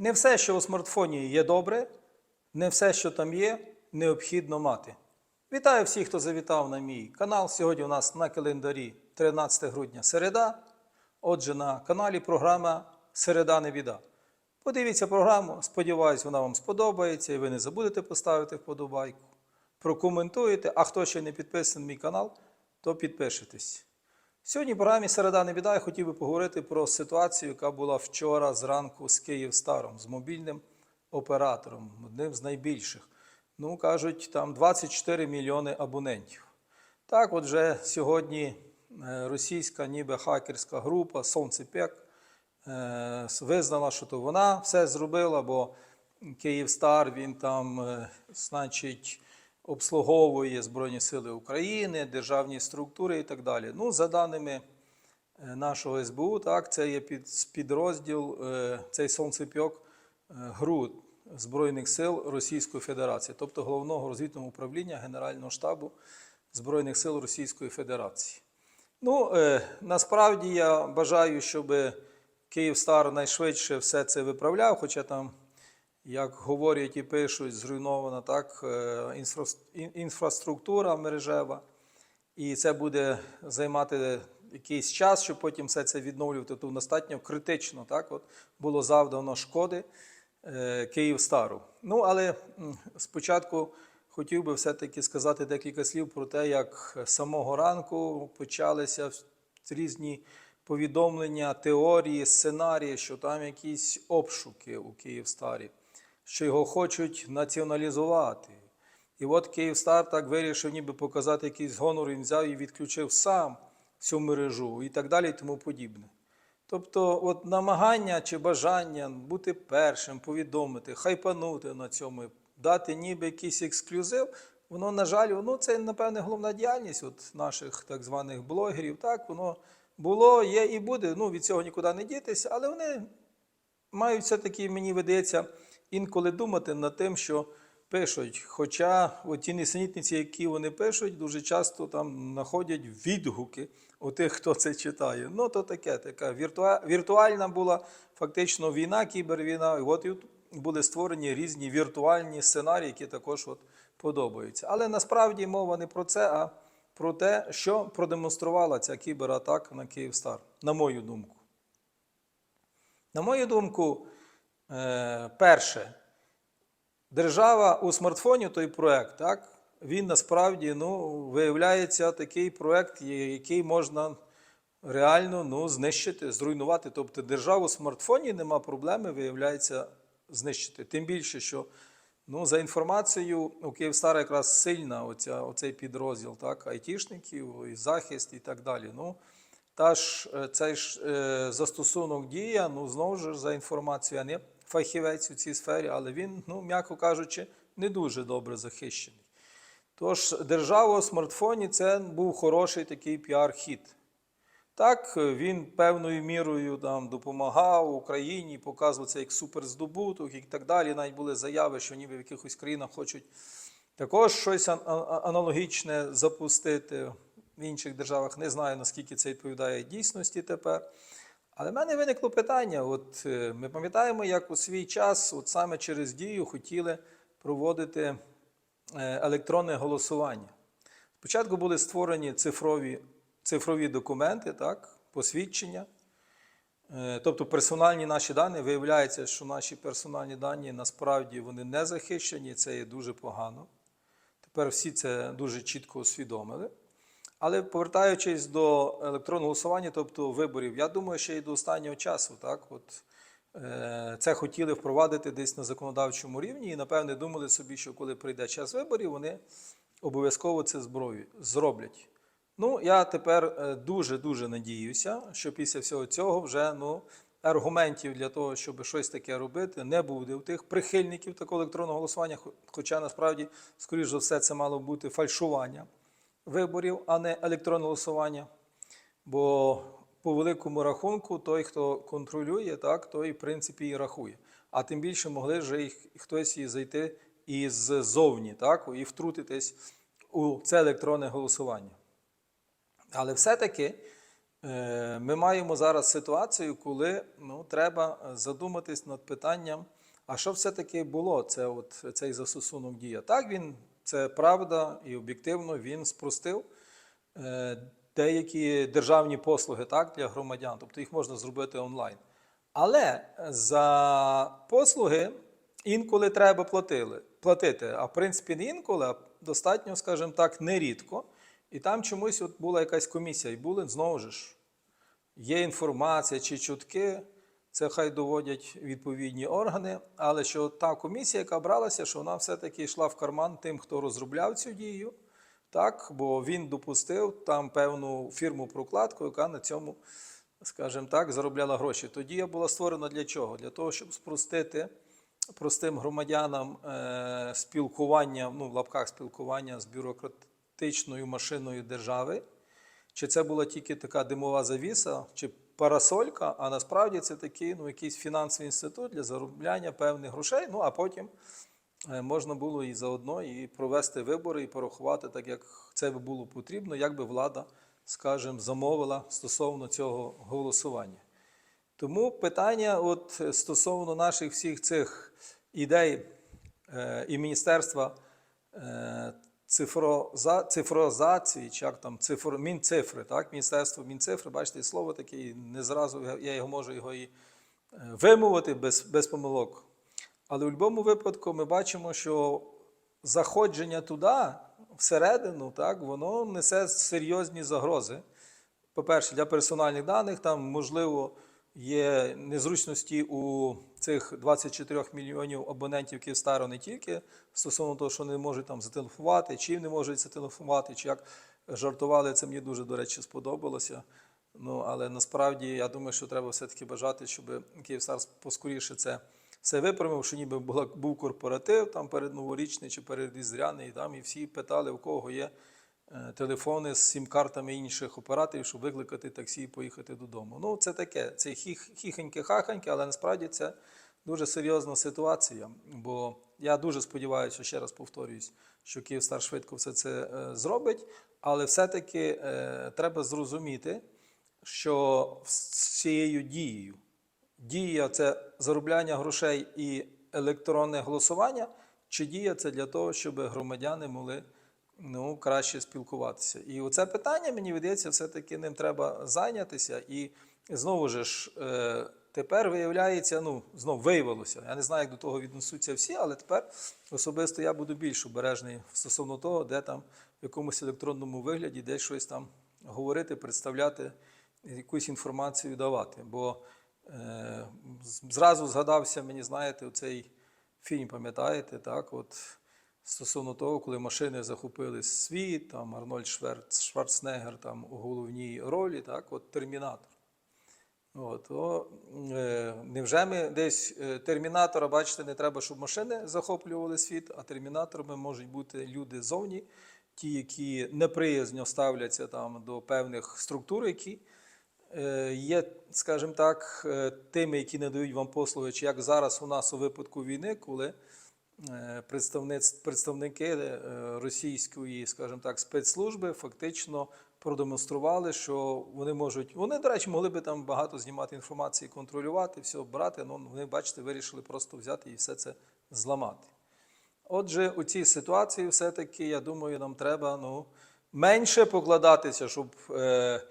Не все, що у смартфоні є добре, не все, що там є, необхідно мати. Вітаю всіх, хто завітав на мій канал. Сьогодні у нас на календарі 13 грудня середа. Отже, на каналі програма Середа не біда. Подивіться програму, сподіваюсь, вона вам сподобається і ви не забудете поставити вподобайку. Прокоментуєте, а хто ще не підписаний на мій канал, то підпишитесь. Сьогодні в програмі Середа не біда я хотів би поговорити про ситуацію, яка була вчора зранку з Київстаром, з мобільним оператором, одним з найбільших. Ну, кажуть, там 24 мільйони абонентів. Так, от вже сьогодні е, російська ніби хакерська група Сонцепек е, визнала, що то вона все зробила, бо Київстар він там, е, значить, обслуговує Збройні Сили України, державні структури і так далі. Ну, за даними е, нашого СБУ, так, це є під, підрозділ, е, цей Сонцепьок е, ГРУ Збройних сил Російської Федерації, тобто головного розвідного управління Генерального штабу Збройних сил Російської Федерації. Ну, насправді я бажаю, щоб Київстар найшвидше все це виправляв, хоча там, як говорять і пишуть, зруйнована так, е, інфраструктура мережева, і це буде займати якийсь час, щоб потім все це відновлювати. Тобто достатньо критично так, от, було завдано шкоди е, Київстару. Ну, але спочатку хотів би все-таки сказати декілька слів про те, як з самого ранку почалися різні повідомлення, теорії, сценарії, що там якісь обшуки у Київстарі, що його хочуть націоналізувати. І от Київстар так вирішив ніби показати якийсь гонор, він взяв і відключив сам всю мережу і так далі, і тому подібне. Тобто, от намагання чи бажання бути першим, повідомити, хайпанути на цьому, дати ніби якийсь ексклюзив, воно, на жаль, воно це, напевне, головна діяльність от наших так званих блогерів. Так, воно було, є і буде. Ну, від цього нікуди не дітися, але вони мають все-таки, мені видається, інколи думати над тим, що пишуть. Хоча ті несенітниці, які вони пишуть, дуже часто там знаходять відгуки у тих, хто це читає. Ну, то таке, така віртуа... віртуальна була фактично війна, кібервійна. І от були створені різні віртуальні сценарії, які також от подобаються. Але насправді мова не про це, а про те, що продемонструвала ця кібератака на Київстар, на мою думку. На мою думку, перше, держава у смартфоні той проект, так, він насправді ну, виявляється такий проект, який можна реально ну, знищити, зруйнувати. Тобто державу у смартфоні нема проблеми, виявляється, знищити. Тим більше, що ну, за інформацією у Київстара якраз сильна оця, оцей підрозділ так, айтішників, і захист і так далі. Ну, та ж е, цей ж е, застосунок дія, ну знову ж за інформацією, я не фахівець у цій сфері, але він, ну, м'яко кажучи, не дуже добре захищений. Тож держава у смартфоні це був хороший такий піар-хід. Так, він певною мірою там, допомагав Україні, показував це як суперздобуток і так далі. Навіть були заяви, що ніби в якихось країнах хочуть також щось аналогічне запустити в інших державах. Не знаю, наскільки це відповідає дійсності тепер. Але в мене виникло питання: от е, ми пам'ятаємо, як у свій час, от саме через дію, хотіли проводити е, електронне голосування. Спочатку були створені цифрові, цифрові документи, так, посвідчення. Е, Тобто персональні наші дані, виявляється, що наші персональні дані насправді вони не захищені, це є дуже погано. Тепер всі це дуже чітко усвідомили. Але повертаючись до електронного голосування, тобто виборів, я думаю, ще й до останнього часу, так, от, е, це хотіли впровадити десь на законодавчому рівні, і напевне думали собі, що коли прийде час виборів, вони обов'язково це зброю зроблять. Ну, я тепер е, дуже-дуже надіюся, що після всього цього вже ну, аргументів для того, щоб щось таке робити, не буде у тих прихильників такого електронного голосування, хоча насправді, скоріш за все, це мало бути фальшування виборів, а не електронне голосування. Бо по великому рахунку той, хто контролює, так, той, в принципі, і рахує. А тим більше могли вже і хтось і зайти із зовні, так, і втрутитись у це електронне голосування. Але все-таки Е, Ми маємо зараз ситуацію, коли ну, треба задуматись над питанням, а що все-таки було це от, цей застосунок дія. Так, він, це правда і об'єктивно він спростив е, деякі державні послуги так, для громадян, тобто їх можна зробити онлайн. Але за послуги інколи треба платили, платити, а в принципі не інколи, а достатньо, скажімо так, нерідко. І там чомусь от була якась комісія, і були знову ж є інформація чи чутки, це хай доводять відповідні органи, але що та комісія, яка бралася, що вона все-таки йшла в карман тим, хто розробляв цю дію, так, бо він допустив там певну фірму-прокладку, яка на цьому, скажімо так, заробляла гроші. Тоді я була створена для чого? Для того, щоб спростити простим громадянам е, спілкування, ну, в лапках спілкування з бюрократичною машиною держави. Чи це була тільки така димова завіса, чи парасолька, а насправді це такий ну, якийсь фінансовий інститут для заробляння певних грошей. Ну а потім е, можна було і заодно і провести вибори, і порахувати так, як це було потрібно, як би влада, скажімо, замовила стосовно цього голосування. Тому питання, от стосовно наших всіх цих ідей е, і Міністерства е, цифроза, цифрозації, чи як там цифр, Мінцифри, так, Міністерство Мінцифри, бачите, слово таке, не зразу я- його можу його і е, вимовити без, без помилок. Але в будь-якому випадку ми бачимо, що заходження туди, всередину, так, воно несе серйозні загрози. По-перше, для персональних даних там, можливо, є незручності у цих 24 мільйонів абонентів Київстару не тільки стосовно того, що не можуть там зателефонувати, чи не можуть зателефонувати, чи як жартували, це мені дуже, до речі, сподобалося. Ну, але насправді я думаю, що треба все-таки бажати, щоб Київстар поскоріше це все виправив, що ніби був корпоратив там перед новорічний чи перед різдвяний, і там і всі питали, у кого є телефони з сім-картами інших операторів, щоб викликати таксі і поїхати додому. Ну, це таке, це хіхеньке-хахеньке, але насправді це дуже серйозна ситуація. Бо я дуже сподіваюся, ще раз повторююсь, що Київстар швидко все це е, зробить, але все-таки е, треба зрозуміти, що з цією дією, дія це заробляння грошей і електронне голосування, чи дія це для того, щоб громадяни могли ну, краще спілкуватися. І оце питання, мені видається, все-таки ним треба зайнятися. І знову ж, е, тепер виявляється, ну, знову виявилося. Я не знаю, як до того віднесуться всі, але тепер особисто я буду більш обережний стосовно того, де там в якомусь електронному вигляді десь щось там говорити, представляти, якусь інформацію давати. Бо е, зразу згадався мені, знаєте, цей фільм, пам'ятаєте, так? От стосовно того, коли машини захопили світ, там Арнольд Шверц, Шварценеггер там у головній ролі, так, от Термінатор. От, то, е, невже ми десь е, термінатора, бачите, не треба, щоб машини захоплювали світ, а термінаторами можуть бути люди зовні, ті, які неприязно ставляться там до певних структур, які е, є, скажімо так, е, тими, які не дають вам послуги, чи як зараз у нас у випадку війни, коли представники е, російської, скажімо так, спецслужби фактично продемонстрували, що вони можуть. Вони, до речі, могли би там багато знімати інформації, контролювати, все брати. але вони, бачите, вирішили просто взяти і все це зламати. Отже, у цій ситуації все-таки, я думаю, нам треба ну, менше покладатися, щоб е,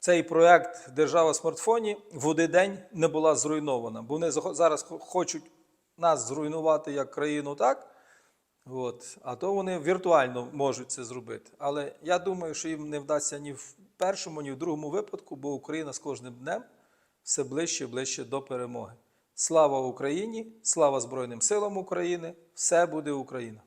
цей проект Держава смартфоні в один день не була зруйнована. Бо вони зараз хочуть нас зруйнувати як країну так. От, а то вони віртуально можуть це зробити. Але я думаю, що їм не вдасться ні в першому, ні в другому випадку, бо Україна з кожним днем все ближче і ближче до перемоги. Слава Україні! Слава Збройним силам України! Все буде Україна!